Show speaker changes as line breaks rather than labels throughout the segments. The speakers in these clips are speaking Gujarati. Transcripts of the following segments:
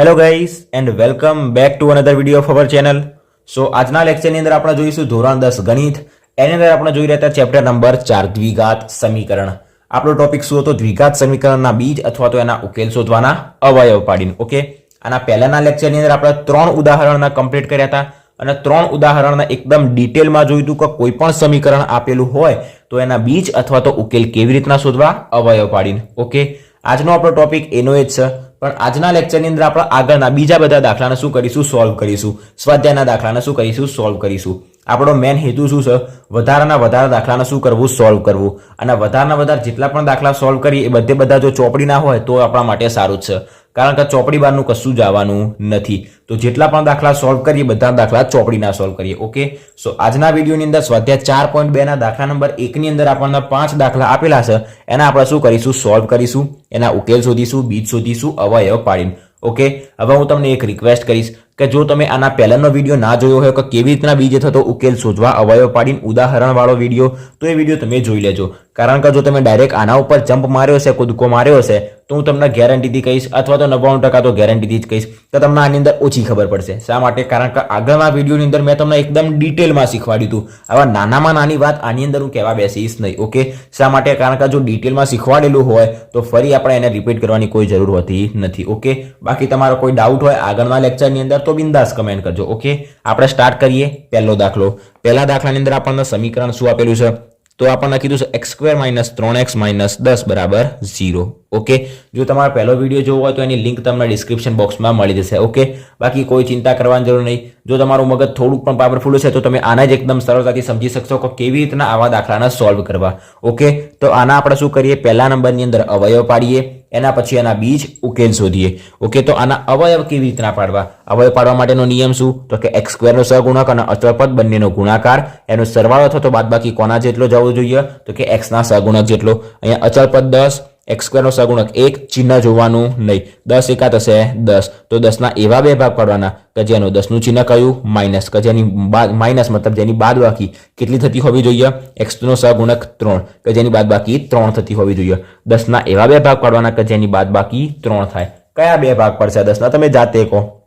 Hello guys and welcome back to another video of our channel so આજના લેક્ચરની અંદર આપણે જોઈશું ધોરણ દસ ગણિત. એની અંદર આપણે જોઈ રહ્યા હતા ચેપ્ટર નંબર ચાર, દ્વિઘાત સમીકરણ. આપણો ટોપિક શું હતો? દ્વિઘાત સમીકરણના બીજ અથવા તો એના ઉકેલ શોધવાના અવયવ પાડીને ઓકે આના પહેલાના લેક્ચરની અંદર આપણે ત્રણ ઉદાહરણના કમ્પ્લીટ કર્યા હતા. અને ત્રણ ઉદાહરણના એકદમ ડિટેલમાં જોયું હતું કે કોઈ પણ સમીકરણ આપેલું હોય તો એના બીજ અથવા તો ઉકેલ કેવી રીતના શોધવા? અવયવ પાડીને ઓકે આજનો આપણો ટોપિક એનો એ જ છે. પણ આજના લેક્ચરની અંદર આપણે આગળના બીજા બધા દાખલાને શું કરીશું? સોલ્વ કરીશું. સ્વાધ્યાયના દાખલાને શું કરીશું? સોલ્વ કરીશું. આપણો મેન હેતુ શું છે? વધારાના વધારે દાખલાને શું કરવું? સોલ્વ કરવું. અને વધારાના વધારે જેટલા પણ દાખલા સોલ્વ કરીએ, એ બધે બધા જો ચોપડીના હોય તો આપણા માટે સારું જ છે. કારણ કે ચોપડી બહારનું કશું જ આવવાનું નથી. તો જેટલા પણ દાખલા સોલ્વ કરીએ બધા દાખલા ચોપડીના સોલ્વ કરીએ. ઓકે સો આજના વિડીયોની અંદર સ્વાધ્યાય ચાર પોઈન્ટ બેના દાખલા નંબર એકની અંદર આપણને પાંચ દાખલા આપેલા છે. એના આપણે શું કરીશું? સોલ્વ કરીશું. એના ઉકેલ શોધીશું, બીજ શોધીશું, અવયવ પાડીને. ઓકે હવે હું તમને એક રિક્વેસ્ટ કરીશ કે જો તમે આના પહેલાનો વીડિયો ના જોયો હોય કે કેવી રીતના બીજે થતો ઉકેલ શોધવા, અવયવ પાડીને ઉદાહરણવાળો વીડિયો. તો એ વીડિયો તમે જોઈ લેજો. કારણ કે જો તમે ડાયરેક્ટ આના ઉપર જમ્પ માર્યો છે કૂદકો માર્યો છે તો હું તમને ગેરંટીથી કહીશ, અથવા તો નવ્વાણું ટકા તો ગેરંટીથી જ કહીશ કે તમને આની અંદર ઓછી ખબર પડશે. શા માટે? કારણ કે આગળના વિડીયોની અંદર મેં તમને એકદમ ડિટેલમાં શીખવાડ્યું હતું. આવા નાનામાં નાની વાત આની અંદર હું કહેવા બેસીશ નહીં ઓકે શા માટે? કારણ કે જો ડિટેલમાં શીખવાડેલું હોય, તો ફરી આપણે એને રિપીટ કરવાની કોઈ જરૂર હોતી નથી ઓકે બાકી તમારો કોઈ ડાઉટ હોય આગળના લેક્ચરની અંદર, તો બિંદાસ કમેન્ટ કરજો ઓકે આપણે સ્ટાર્ટ કરીએ પહેલો દાખલો. પહેલા દાખલાની અંદર આપણને સમીકરણ શું આપેલું છે? તો આપણને કીધું છે એક્સ સ્ક્વેર માઇનસ ત્રણ એક્સ માઇનસ દસ બરાબર ઝીરો. ઓકે? જો તમારો પહેલો વીડિયો જોવો હોય તો એની લિંક તમને ડિસ્ક્રિપ્શન બોક્સમાં મળી જશે. ઓકે? બાકી કોઈ ચિંતા કરવાની જરૂર નહીં. જો તમારું મગજ થોડુંક પણ પાવરફુલ છે તો તમે આના જ એકદમ સરળતાથી સમજી શકશો કે કેવી રીતના આવા દાખલાના સોલ્વ કરવા. ઓકે? તો આના આપણે શું કરીએ? પહેલા નંબરની અંદર અવયવ પાડીએ. એના પછી એના બીજ ઉકેલ શોધીએ. ઓકે તો આના અવયવ કેવી રીતના પાડવા? અવયવ પાડવા માટેનો નિયમ શું? તો કે એક્સ સ્ક્વેરનો સહગુણક અને અચળપદ બંનેનો ગુણાકાર. એનો સરવાળો થતો બાદબાકી કોના જેટલો જવો જોઈએ? તો કે એક્સના સહગુણક જેટલો. અહીંયા અચળપદ દસ એક્સ સ્ક્વેરનો સગુણક એક ચિહ્ન જોવાનું નહીં. દસ એકા થશે દસ. તો દસના એવા બે ભાગ પાડવાના કે જેનું દસનું ચિહ્ન કયું? માઇનસ. કે જેની બાદ, માઇનસ મતલબ જેની બાદ બાકી. કેટલી થતી હોવી જોઈએ? એક્સનો સગુણક ત્રણ. કે જેની બાદ બાકી ત્રણ થતી હોવી જોઈએ. દસના એવા બે ભાગ પાડવાના કે જેની બાદ બાકી ત્રણ થાય. કયા બે ભાગ પડશે? દસના તમે જાતે કહો.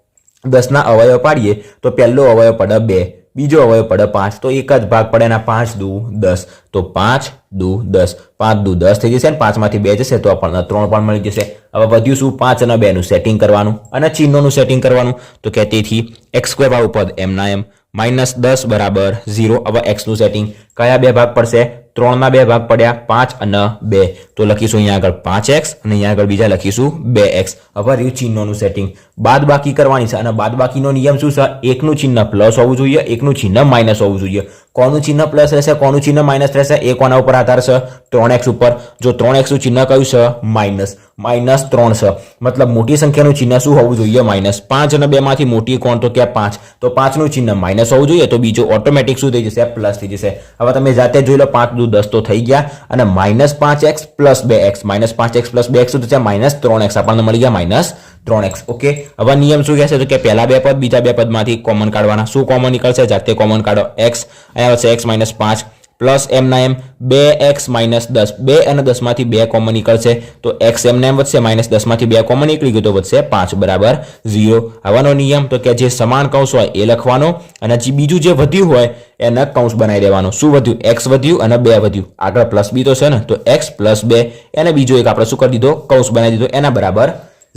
દસના અવયવ પાડીએ તો પહેલો અવયવ પડે બે. બીજો અવયવ પડે પાંચ, તો એક જ ભાગ પડે એના પાંચ દુ દસ. તો પાંચ દુ દસ. પાંચ દુ દસ થઈ જશે ને પાંચમાંથી બે જશે, તો આપણને ત્રણ પણ મળી જશે. હવે વધ્યું શું? પાંચ અને બેનું સેટિંગ કરવાનું અને ચિહ્નોનું સેટિંગ કરવાનું. તો કે તેથી એક્સ સ્ક્વેર વાળું એમના એમ માઇનસ દસ બરાબર ઝીરો. હવે એક્સનું સેટિંગ કયા બે ભાગ પડશે? ત્રણના બે ભાગ પડ્યા, પાંચ અને બે. તો લખીશું અહીંયા આગળ પાંચ એક્સ અને અહીંયા આગળ બીજા લખીશું બે એક્સ. હવે રહ્યું ચિહ્નોનું સેટિંગ બાદ બાકી કરવાની છે અને બાદ બાકીનો નિયમ શું છે? એકનું ચિહ્ન પ્લસ હોવું જોઈએ, એકનું ચિહ્ન માઇનસ હોવું જોઈએ. કોનું ચિહ્ન પ્લસ રહેશે? કોનું ચિહ્ન માઇનસ રહેશે? એ કોના ઉપર આધાર છે ત્રણ એક્સ ઉપર. જો ત્રણ એક્સનું ચિહ્ન કયું છે? માઇનસ માઇનસ ત્રણ છે. મતલબ મોટી સંખ્યાનું ચિહ્ન શું હોવું જોઈએ? માઇનસ પાંચ અને બેમાંથી મોટી કોણ? તો ક્યાં પાંચ. તો પાંચનું ચિહ્ન માઇનસ હોવું જોઈએ, તો બીજું ઓટોમેટિક શું થઈ જશે? પ્લસ થઈ જશે. હવે તમે જાતે જોઈ લો પાંચ દુ દસ તો થઈ ગયા અને માઇનસ પાંચ એક્સ પ્લસ બે એક્સ માઇનસ પાંચ એક્સ પ્લસ બે એક્સ તો માઇનસ ત્રણ એક્સ આપણને મળી ગયા માઇનસ ત્રણ એક્સ ઓકે હવે નિયમ શું કહેશે? તો કે પહેલા બે પદ, બીજા બે પદમાંથી કોમન કાઢવાના. શું કોમન નીકળશે? જાતે કોમન કાઢો. એક્સ અહીંયા આવશે એક્સ માઇનસ પાંચ. પ્લસ એમના એમ બે એક્સ માઇનસ દસ. બે અને દસમાંથી બે કોમન નીકળશે. તો એક્સ એમના એમ વધશે, માઇનસ દસમાંથી બે કોમન નીકળી ગયું તો વધશે પાંચ બરાબર ઝીરો. આવવાનો નિયમ તો કે જે સમાન કૌંસ હોય એ લખવાનો અને જે બીજું જે વધ્યું હોય એને કૌંસ બનાવી દેવાનો. શું વધ્યું? એક્સ વધ્યું અને બે વધ્યું. આગળ પ્લસ બી તો છે ને, તો એક્સ પ્લસ બે. એને બીજો એક આપણે શું કરી દીધો? કૌંસ બનાવી દીધો. એના બરાબર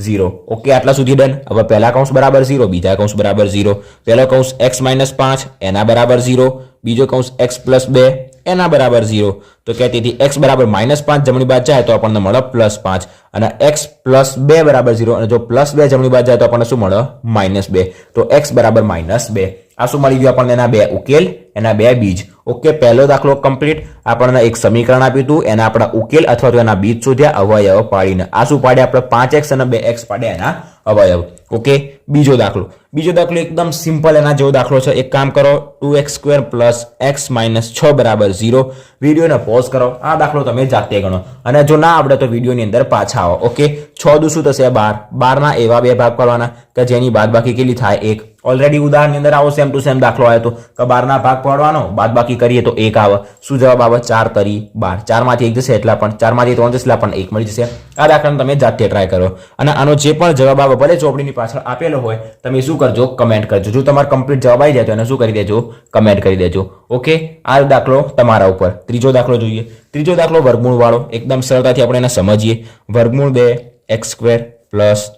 ઝીરો. ઓકે, આટલા સુધી ડન. હવે પહેલા કૌંસ બરાબર ઝીરો, બીજા કૌંસ બરાબર ઝીરો. પહેલો કૌંસ એક્સ માઇનસ પાંચ, એના બરાબર ઝીરો. બીજો કૌંસ એક્સ પ્લસ બે. એના બરાબર ઝીરો. તો કે તેથી એક્સ બરાબર માઇનસ પાંચ જમણી બાદ જાય તો આપણને મળે પ્લસ પાંચ. અને એક્સ પ્લસ બે બરાબર ઝીરો. અને જો પ્લસ બે જમણી બાદ જાય તો આપણને શું મળે? માઇનસ બે. તો એક્સ બરાબર માઇનસ બે. આ શું મળી ગયું આપણને? એના બે ઉકેલ, એના બે બીજ. ઓકે, પહેલો દાખલો કમ્પ્લીટ આપણને એક સમીકરણ આપ્યું હતું. એના આપણા ઉકેલ અથવા તો એના બીજ શોધ્યા, અવયવ પાડીને. આ શું પાડ્યા આપણે પાંચ એક્સ અને બે એક્સ પાડ્યા એના અવયવ. ઓકે, બીજો દાખલો. બીજો દાખલો એકદમ સિમ્પલ એના જેવો દાખલો છે. એક કામ કરો, two X square plus X minus છ બરાબર ઝીરો. વિડીયોને પોઝ કરો. આ દાખલો તમે જાતે ગણો. અને જો ના આવડે તો વિડીયોની અંદર પાછા આવો. ઓકે, છ દુ શું થશે? બાર. બારના એવા બે ભાગ કરવાના કે જેની બાદ બાકી કેટલી થાય? એક. ઓલરેડી ઉદાહરણની અંદર આવો સેમ ટુ સેમ દાખલો આવ્યો હતો કે બારના ભાગ પાડવાનો, બાદ બાકી કરીએ તો એક આવે. શું જવાબ આવે? ચાર તરી બાર. ચારમાંથી એક જશે એટલા પણ, ચારમાંથી ત્રણ જશે એટલા પણ એક મળી જશે. આ દાખલાને તમે જાતે ટ્રાય કરો. અને આનો જે પણ જવાબ આવે, ભલે ચોપડીની પાછળ આપેલો હોય, તમે શું કરજો? કમેન્ટ કરજો. જો તમારો કમ્પ્લીટ જવાબ આવી જાય તો એને શું કરી દેજો? કમેન્ટ કરી દેજો. ઓકે આ દાખલો તમારા ઉપર. ત્રીજો દાખલો જોઈએ. ત્રીજો દાખલો વર્ગમૂળ વાળો. એકદમ સરળતાથી આપણે એને સમજીએ. વર્ગમૂળ બે, એક્સ સ્ક્વેર પ્લસ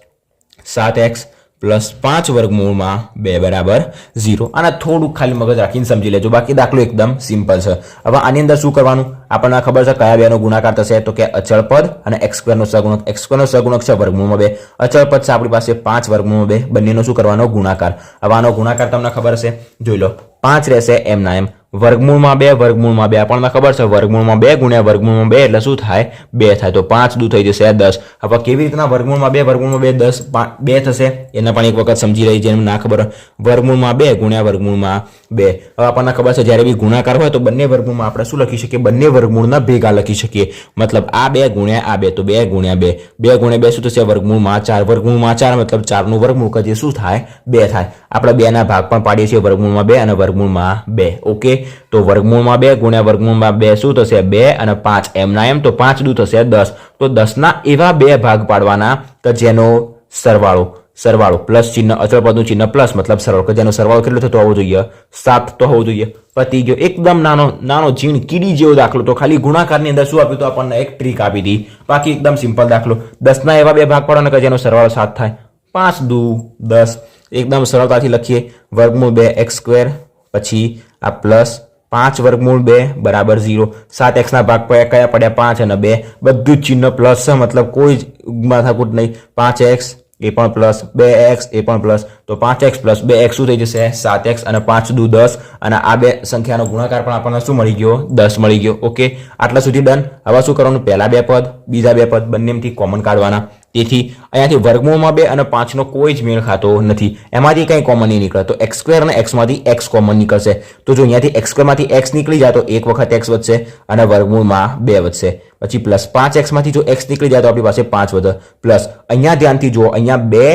સાત એક્સ. પ્લસ પાંચ વર્ગમૂળમાં બે બરાબર ઝીરો. આના થોડુંક ખાલી મગજ રાખીને સમજી લેજો. બાકી દાખલો એકદમ સિમ્પલ છે. હવે આની અંદર શું કરવાનું? આપણને ખબર છે કયા બેનો ગુણાકાર થશે? તો કે અચળ પદ અને એક્સ સ્ક્વેરનો સગુણક. એક્સ સગુણક છે વર્ગમૂળમાં બે. અચળ પદ છે આપણી પાસે પાંચ વર્ગમૂળમાં બે. બંનેનો શું કરવાનો? ગુણાકાર. હવે આનો ગુણાકાર તમને ખબર હશે? જોઈ લો. પાંચ રહેશે એમના એમ વર્ગમૂળમાં બે વર્ગમૂળમાં બે. આપણને ખબર છે, વર્ગમૂળમાં બે ગુણ્યા વર્ગમૂળમાં બે એટલે શું થાય? બે થાય. તો પાંચ દુ થઈ જશે દસ. હવે કેવી રીતના વર્ગમૂળમાં બે વર્ગમૂળમાં બે, દસ બે થશે? એને પણ એક વખત સમજી રહી જેને ના ખબર વર્ગમૂળમાં બે ગુણ્યા વર્ગમૂળમાં બે. હવે આપણને ખબર છે, જ્યારે બી ગુણાકાર હોય તો બંને વર્ગમૂળમાં આપણે શું લખી શકીએ? બંને વર્ગમૂળના ભેગા લખી શકીએ. મતલબ આ બે ગુણ્યા આ બે, તો બે ગુણ્યા બે. બે ગુણ્યા બે શું થશે? વર્ગમૂળમાં ચાર. વર્ગમૂળમાં ચાર મતલબ ચારનું વર્ગમૂળ કરીએ. શું થાય? બે થાય. આપણે બેના ભાગ પણ પાડીએ છીએ, વર્ગમૂળમાં બે અને વર્ગમૂળમાં બે. ઓકે? તો વર્ગમૂળમાં બે ગુણ્યા વર્ગમૂળમાં બે શું થશે? બે અને પાંચ. એમના એમ તો પાંચ દુ થશે દસ. તો દસના એવા બે ભાગ પાડવાના કે જેનો સરવાળો સરવાળો. પ્લસ ચિહ્ન, અચળ પદનું ચિહ્ન, પ્લસ મતલબ સરવાળો. કે જેનો સરવાળો કેટલો થતો હોવો જોઈએ? સાત તો હોવો જોઈએ. પતી ગયો. એકદમ નાનો નાનો ઝીણ કીડી જેવો દાખલો. તો ખાલી ગુણાકારની અંદર શું આપ્યું તો આપણને એક ટ્રીક આપી હતી. બાકી એકદમ સિમ્પલ દાખલો. દસના એવા બે ભાગ પાડવાના કે જેનો સરવાળો સાત થાય? પાંચ દુ દસ. એકદમ સરળતાથી લખીએ. વર્ગમૂળ બે એક્સ સ્ક્વેર, પછી આ પ્લસ પાંચ વર્ગમૂળ બે, બરાબર ઝીરો સાત એક્સના ભાગ પડ્યા કયા પડ્યા? પાંચ અને બે. બધું જ ચિહ્ન પ્લસ છે, મતલબ કોઈ જ માથાકૂટ નહીં. પાંચ એક્સ એ પણ પ્લસ બે એક્સ એ પણ પ્લસ તો પાંચ એક્સ પ્લસ બે એક્સ શું થઈ જશે? સાત એક્સ અને પાંચ દુ દસ. અને આ બે સંખ્યાનો ગુણાકાર પણ આપણને શું મળી ગયો? દસ મળી ગયો. ઓકે આટલા સુધી ડન હવે શું કરવાનું? પહેલા બે પદ, બીજા બે પદ બંનેમાંથી કોમન કાઢવાના. તેથી અહીંયાથી વર્ગમૂળમાં બે અને પાંચનો કોઈ જ મેળ ખાતો નથી. એમાંથી કંઈ કોમન નહીં નીકળે. તો એક્સ સ્ક્વેર અને એક્સમાંથી એક્સ કોમન નીકળશે. તો જો અહીંયાથી એક્સ સ્ક્વેરમાંથી એક્સ નીકળી જાય તો એક વખત એક્સ વધશે અને વર્ગમૂળમાં બે વધશે. પછી પ્લસ પાંચ એક્સમાંથી જો એક્સ નીકળી જાય તો આપણી પાસે પાંચ વધે. પ્લસ અહીંયા ધ્યાનથી જુઓ, અહીંયા બે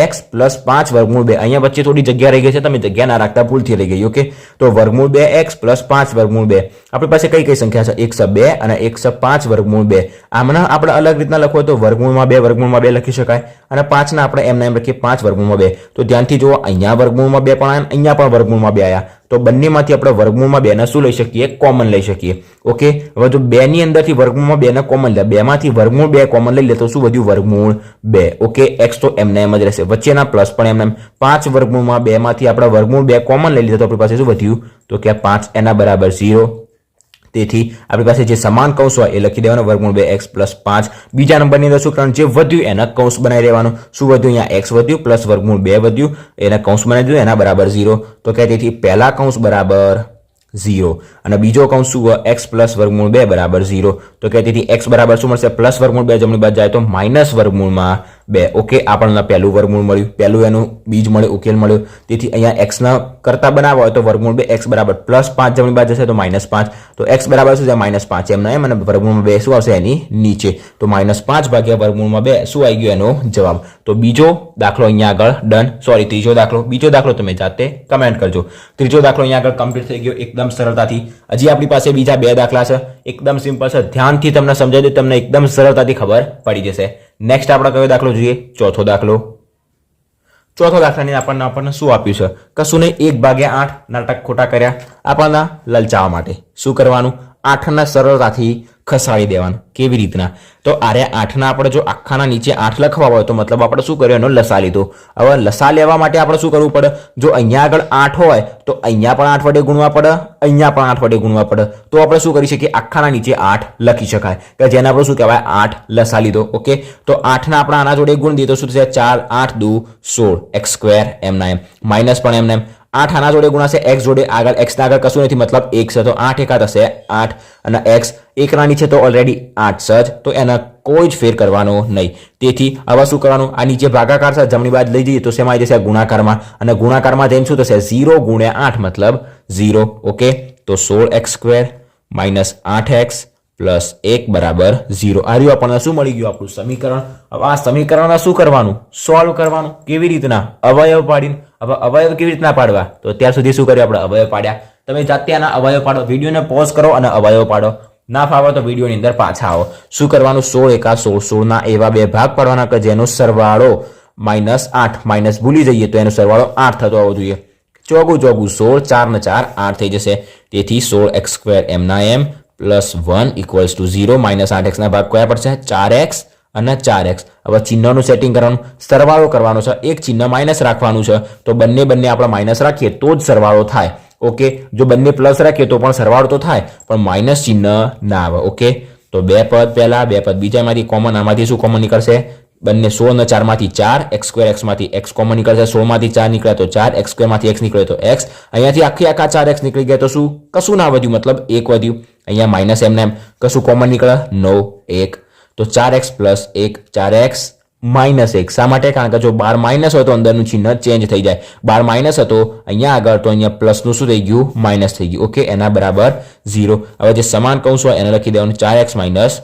એક્સ પ્લસ પાંચ વર્ગમૂળ બે. અહીંયા વચ્ચે થોડી જગ્યા રહી ગઈ છે, તમે જગ્યા ના રાખતા ભૂલથી રહી ગઈ ઓકે તો વર્ગમૂળ બે એક્સ પ્લસ પાંચ વર્ગમૂળ બે. આપણી પાસે કઈ કઈ સંખ્યા છે? એક સ બે અને એક સ પાંચ વર્ગમૂળ બે. આમના આપણે અલગ રીતના લખો તો વર્ગમૂળમાં બે વર્ગમૂળમાં બે લખી શકાય. અને પાંચના આપણે એમને એમ રાખીએ પાંચ વર્ગમૂળમાં બે. તો ધ્યાનથી જુઓ, અહીંયા વર્ગમૂળમાં બે પણ આવ્યા અહીંયા પણ વર્ગમૂળમાં બે આવ્યા તો બંનેમાંથી આપણે વર્ગમૂળમાં બેને શું લઈ શકીએ? કોમન લઈ શકીએ. ઓકે? હવે જો બેની અંદરથી વર્ગમૂળમાં બેને કોમન લે, બેમાંથી વર્ગમૂળ બે કોમન લઈ લે, તો શું વધ્યું? વર્ગમૂળ બે. ઓકે? એક્સ તો એમને એમ જ રહેશે. વચ્ચેના પ્લસ પણ એમને એમ. પાંચ વર્ગમૂળમાં બેમાંથી આપણે વર્ગમૂળ બે કોમન લઈ લીધા, તો આપણી પાસે શું વધ્યું? તો કે પાંચ એના બરાબર ઝીરો. તેથી આપણી પાસે જે સમાન કૌંસ હોય એ લખી દેવાનો, વર્ગમૂળ બે એક્સ પ્લસ પાંચ. બીજા નંબરની અંદર શું કરવાનું? જે વધ્યું એના કૌંસ બનાવી દેવાનું. શું વધ્યું? અહીંયા એક્સ વધ્યું પ્લસ વર્ગમૂળ બે વધ્યું. એના કૌંસ બનાવી દીધું, એના બરાબર ઝીરો. તો કે તેથી પહેલા કૌંસ બરાબર ઝીરો. અને બીજો કૌંસ શું એક્સ પ્લસ વર્ગમૂળ બે બરાબર ઝીરો. તો કે તેથી એક્સ બરાબર શું મળશે? પ્લસ વર્ગમૂળ બે જમણી બાજુ જાય તો માઇનસ વર્ગમૂળમાં બે ઓકે આપણને પહેલું વર્ગમૂળ મળ્યું. પહેલું એનું બીજ મળ્યું, ઉકેલ મળ્યો. તેથી અહીંયા એક્સના કરતા બનાવવા હોય તો વર્ગમૂળ બે એક્સ બરાબર પ્લસ પાંચ જમણી બાજુ જશે તો માઇનસ પાંચ. તો એક્સ બરાબર શું છે? માઇનસ પાંચ. એમના એમ અને વર્ગમૂળમાં બે શું આવશે? એની નીચે. તો માઇનસ પાંચ ભાગ્યા વર્ગમૂળમાં બે, શું આવી ગયું એનો જવાબ? તો બીજો દાખલો અહીંયા આગળ ડન સોરી ત્રીજો દાખલો. બીજો દાખલો તમે જાતે કમેન્ટ કરજો. ત્રીજો દાખલો અહીંયા આગળ કમ્પ્લીટ થઈ ગયો એકદમ સરળતાથી. હજી આપણી પાસે બીજા બે દાખલા છે. એકદમ સિમ્પલ છે. ધ્યાનથી તમને સમજાવી દે, તમને એકદમ સરળતાથી ખબર પડી જશે. નેક્સ્ટ આપણે કયો દાખલો જોઈએ? ચોથો દાખલો. ચોથો દાખલાની આપણને આપણને શું આપ્યું છે? કશું નહીં એક ભાગ્યા આઠ નાટક ખોટા કર્યા. આપણને લલચાવા માટે શું કરવાનું? આઠના સરળતાથી ખસાડી દેવાનું, કેવી રીતના? તો આરે આઠના આપણે જો આખાના નીચે આઠ લખવા હોય, તો મતલબ આપણે શું કર્યું? એનો લસા લીધો. હવે લસા લેવા માટે આપણે શું કરવું પડે? જો અહીંયા આગળ આઠ હોય, તો અહીંયા પણ આઠ વડે ગુણવા પડે, અહીંયા પણ આઠ વડે ગુણવા પડે. તો આપણે શું કરી શકીએ? આખાના નીચે આઠ લખી શકાય. કે જેને આપણે શું કહેવાય? આઠ લસા લીધો. ઓકે તો આઠના આપણે આના જોડે ગુણ દીધો શું થશે? ચાર, આઠ, દુ, સોળ. એક્સ સ્ક્વેર એમના એમ. માઇનસ પણ એમને એમ. આઠ આના જોડે ગુણાશે એક્સ જોડે આગળ. એક્સના આગળ કશું નથી. મતલબ એક છે તો આઠ એકા થશે આઠ અને એક્સ એકના નીચે તો ઓલરેડી આઠ છે જ. તો એના કોઈ જ ફેર કરવાનો નહીં. તેથી હવે શું કરવાનું? આ નીચે ભાગાકાર છે. જમણી બાજુ લઈ જઈએ તો શેમાં આવી જશે? ગુણાકારમાં. અને ગુણાકારમાં જઈને શું થશે? ઝીરો ગુણ્યા આઠ મતલબ ઝીરો. ઓકે? તો સોળ એક્સ સ્ક્વેર માઇનસ આઠ એક્સ પ્લસ એક બરાબર ઝીરો. આ રહ્યું આપણને શું મળી ગયું? આપણું સમીકરણ. હવે આ સમીકરણમાં શું કરવાનું? સોલ્વ કરવાનું. કેવી રીતના? અવયવ પાડીને. હવે અવયવ કેવી રીતના પાડવા? તો અત્યાર સુધી શું કર્યું? આપણે અવયવ પાડ્યા. તમે જાતે આના અવયવ પાડો. વિડીયોને પોઝ કરો અને અવયવ પાડો. ના ફાવે તો વિડીયોની અંદર પાછા આવો. શું કરવાનું? સોળ એકા સોળ. સોળના એવા બે ભાગ પાડવાના કે જેનો સરવાળો માઇનસ આઠ. માઇનસ ભૂલી જઈએ તો એનો સરવાળો આઠ થતો આવવો જોઈએ. ચોગું ચોગું. સોળ, ચાર ને ચાર, આઠ થઈ જશે. તેથી સોળ એક્સ સ્ક્વેર એમના એમ plus one equals to zero minus આઠ એક્સના ભાગ કયા પડશે? ચાર એક્સ અને ચાર એક્સ હવે ચિહ્નનું સેટિંગ કરવાનું, સરવાળો કરવાનો છે. એક ચિહ્ન માઇનસ રાખવાનું છે. તો બંને બંને આપણે માઇનસ રાખીએ તો જ સરવાળો થાય. ઓકે જો બંને પ્લસ રાખીએ તો પણ સરવાળો તો થાય. પણ માઇનસ ચિહ્ન ના આવે. ઓકે તો બે પદ પહેલા, બે પદ બીજામાંથી કોમન આમાંથી શું કોમન નીકળશે? બંને સો અને ચારમાંથી ચાર એક્સ સ્ક્વેર એક્સમાંથી એક્સ કોમન નીકળશે. સોમાંથી ચાર નીકળે તો ચાર એક્સ સ્ક્વેરમાંથી એક્સ નીકળે તો એક્સ અહીંયાથી આખી આખા ચાર એક્સ નીકળી ગયા તો શું? કશું ના વધ્યું. મતલબ એક વધ્યું. અહીંયા માઇનસ એમને એમ. કશું કોમન નીકળે? નવ એક. તો ચાર એક્સ પ્લસ એક, ચાર એક્સ માઇનસ એક. શા માટે? કારણ કે જો બાર માઇનસ હોય તો અંદરનું ચિહ્ન ચેન્જ થઈ જાય. બાર માઇનસ હતો, અહીંયા આગળ તો અહીંયા પ્લસનું શું થઈ ગયું? માઇનસ થઈ ગયું. ઓકે એના બરાબર ઝીરો હવે જે સમાન કૌંસ હોય એને લખી દેવાનું ચાર એક્સ માઇનસ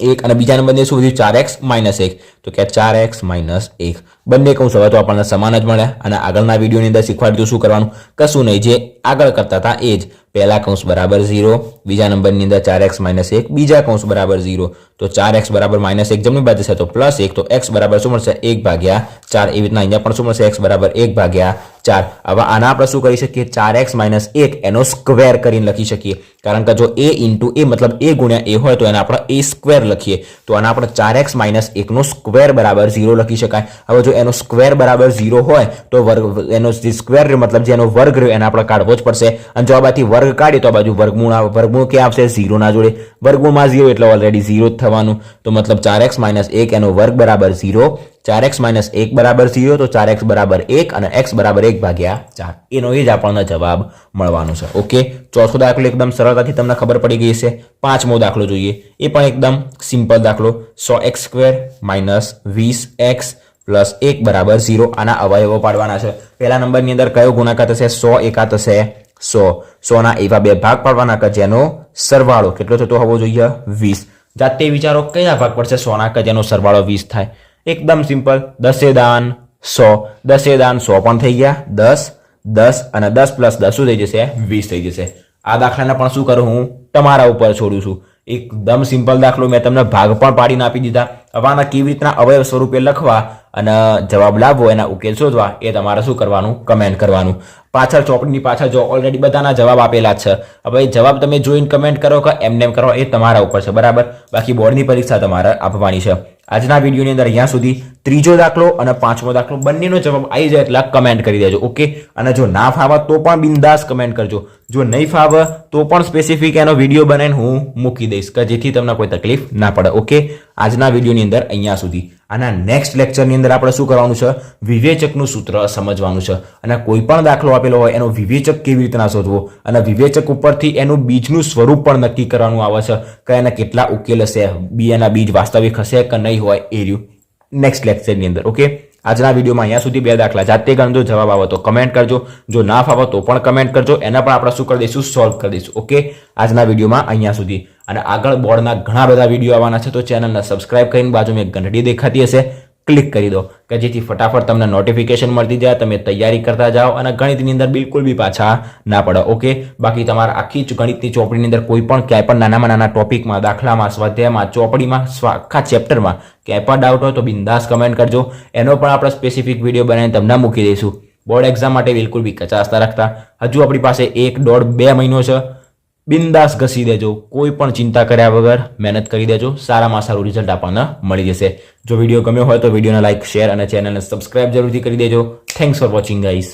એક. અને બીજા નંબરની શું વધ્યું? ચાર એક્સ માઇનસ એક. તો કે ચાર એક્સ માઇનસ એક. બંને કૌંસ હવે તો આપણને સમાન જ મળ્યા. અને આગળના વિડીયોની અંદર શીખવાડ્યું શું કરવાનું? કશું નહીં. જે આગળ કરતા હતા એ જ. પહેલા કૌંસ બરાબર ઝીરો, બીજા નંબરની અંદર ચાર એક્સ માઇનસ એક, બીજા કૌંસ બરાબર ઝીરો. તો ચાર એક્સ બરાબર માઇનસ એક જમણી બાજુ છે તો પ્લસ એક, તો એક્સ બરાબર શું મળશે? એક ભાગ્યા ચાર. એવી રીતના અહીંયા પણ શું મળશે? એક્સ બરાબર એક ભાગ્યા ચાર. હવે આના આપણે શું કરી શકીએ? ચાર એક્સ માઇનસ એક એનો સ્ક્વેર કરીને લખી શકીએ. કારણ કે જો એ ઇન્ટુ એ મતલબ એ ગુણ્યા એ હોય તો એને આપણે એ સ્ક્વેર લખીએ. તો આના આપણે ચાર એક્સ માઇનસ એકનો સ્ક્વેર બરાબર ઝીરો લખી શકાય. હવે જો એનો સ્ક્વેર બરાબર ઝીરો હોય તો વર્ગ, એનો જે સ્ક્વેર મતલબ જે એનો વર્ગ રહ્યો, એને આપણે કાઢવો જ પડશે. અને જો આ બાજુ વર્ગ કાઢીએ તો આ બાજુ વર્ગમૂળ વર્ગમૂળ ક્યાં આવશે? ઝીરોના જોડે. વર્ગમૂળમાં ઝીરો એટલે ઓલરેડી ઝીરો જ થવાનું. તો મતલબ ચાર એક્સ માઇનસ એક એનો વર્ગ બરાબર ઝીરો ચાર એક્સ માઇનસ એક બરાબર ઝીરો, તો ચાર એક્સ બરાબર એક અને એક્સ બરાબર એક ભાગ્યા ચાર. એનો એ જ આપણને જવાબ મળવાનો છે. ઓકે? ચોથો દાખલો એકદમ સરળતાથી તમને ખબર પડી ગઈ છે પાંચમો દાખલો જોઈએ. એ પણ એકદમ સિમ્પલ દાખલો. સો એક્સ સ્ક્વેર માઇનસ વીસ એક્સ પ્લસ એક બરાબર ઝીરો. આના અવયવો પાડવાના છે. પહેલા નંબરની અંદર કયો ગુણાકાર થશે? સો એકા થશે સો. સોના એવા બે ભાગ પાડવાના કે જેનો સરવાળો કેટલો થતો હોવો જોઈએ? વીસ. જાતે વિચારો કયા ભાગ પડશે સોના કે જેનો સરવાળો વીસ થાય? એકદમ સિમ્પલ. દસે દાન સો. દસે દાન સો પણ થઈ ગયા. દસ દસ અને દસ પ્લસ દસ શું થઈ જશે? વીસ થઈ જશે. આ દાખલાને પણ શું કરું હું? તમારા ઉપર છોડું છું. એકદમ સિમ્પલ દાખલો મેં તમને ભાગ પણ પાડીને આપી દીધા. હવે આના કેવી રીતના અવયવ સ્વરૂપે લખવા? અને જવાબ લાવવો, એના ઉકેલ શોધવા, એ તમારે શું કરવાનું? કમેન્ટ કરવાનું. પાછળ ચોપડીની પાછળ જો ઓલરેડી બધાના જવાબ આપેલા છે. હવે જવાબ તમે જોઈને કમેન્ટ કરો કે એમને એમ કરો, એ તમારા ઉપર છે, બરાબર? બાકી બોર્ડની પરીક્ષા તમારે આપવાની છે. આજના વિડીયોની અંદર અહીંયા સુધી ત્રીજો દાખલો અને પાંચમો દાખલો બંનેનો જવાબ આવી જાય એટલા કમેન્ટ કરી દેજો ઓકે અને જો ના ફાવે તો પણ બિંદાસ કમેન્ટ કરજો. જો નહીં ફાવે તો પણ સ્પેસિફિક એનો વીડિયો બનાવીને હું મૂકી દઈશ, કે જેથી તમને કોઈ તકલીફ ના પડે ઓકે આજના વિડીયોની અંદર અહીંયા સુધી. આના નેક્સ્ટ લેક્ચરની અંદર આપણે શું કરવાનું છે? વિવેચકનું સૂત્ર સમજવાનું છે. અને કોઈ પણ દાખલો આપેલો હોય, એનો વિવેચક કેવી રીતના શોધવો? અને વિવેચક ઉપરથી એનું બીજનું સ્વરૂપ પણ નક્કી કરવાનું આવે છે કે એના કેટલા ઉકેલ હશે, બી એના બીજ વાસ્તવિક હશે કે નહીં હોય એ રહ્યું નેક્સ્ટ લેક્ચરની અંદર ઓકે આજના વિડીયોમાં અહીંયા સુધી બે દાખલા. જાતે ગણજો, જવાબ આવો તો કમેન્ટ કરજો. જો ના ફાવો તો પણ કમેન્ટ કરજો. એના પણ આપણે શું કરી દઈશું? સોલ્વ કરી દઈશું. ઓકે આજના વિડીયોમાં અહીંયા સુધી. અને આગળ બોર્ડના ઘણા બધા વીડિયો આવવાના છે, તો ચેનલને સબસ્ક્રાઇબ કરીને બાજુમાં એક ઘંટડી દેખાતી હશે. ક્લિક કરી દો કે જેથી ફટાફટ તમને નોટિફિકેશન મળતી જાય, તમે તૈયારી કરતા જાઓ અને ગણિતની અંદર બિલકુલ બી પાછા ના પડો ઓકે બાકી તમારા આખી જ ગણિતની ચોપડીની અંદર કોઈ પણ ક્યાંય પણ નાનામાં નાના ટોપિકમાં, દાખલામાં, સ્વાધ્યાયમાં, ચોપડીમાં આખા ચેપ્ટરમાં ક્યાંય પણ ડાઉટ હોય તો બિંદાસ કમેન્ટ કરજો. એનો પણ આપણે સ્પેસિફિક વીડિયો બનાવીને તમને મૂકી દઈશું. બોર્ડ એક્ઝામ માટે બિલકુલ બી કચાસતા રાખતા. હજુ આપણી પાસે એક દોઢ બે મહિનો છે. બિંદાસ ઘસી દેજો. કોઈ પણ ચિંતા કર્યા વગર મહેનત કરી દેજો. સારામાં સારું રિઝલ્ટ આપણને મળી જશે. જો વીડિયો ગમ્યો હોય તો વિડીયોને લાઇક શેર અને ચેનલને સબસ્ક્રાઇબ જરૂરથી કરી દેજો. Thanks for watching guys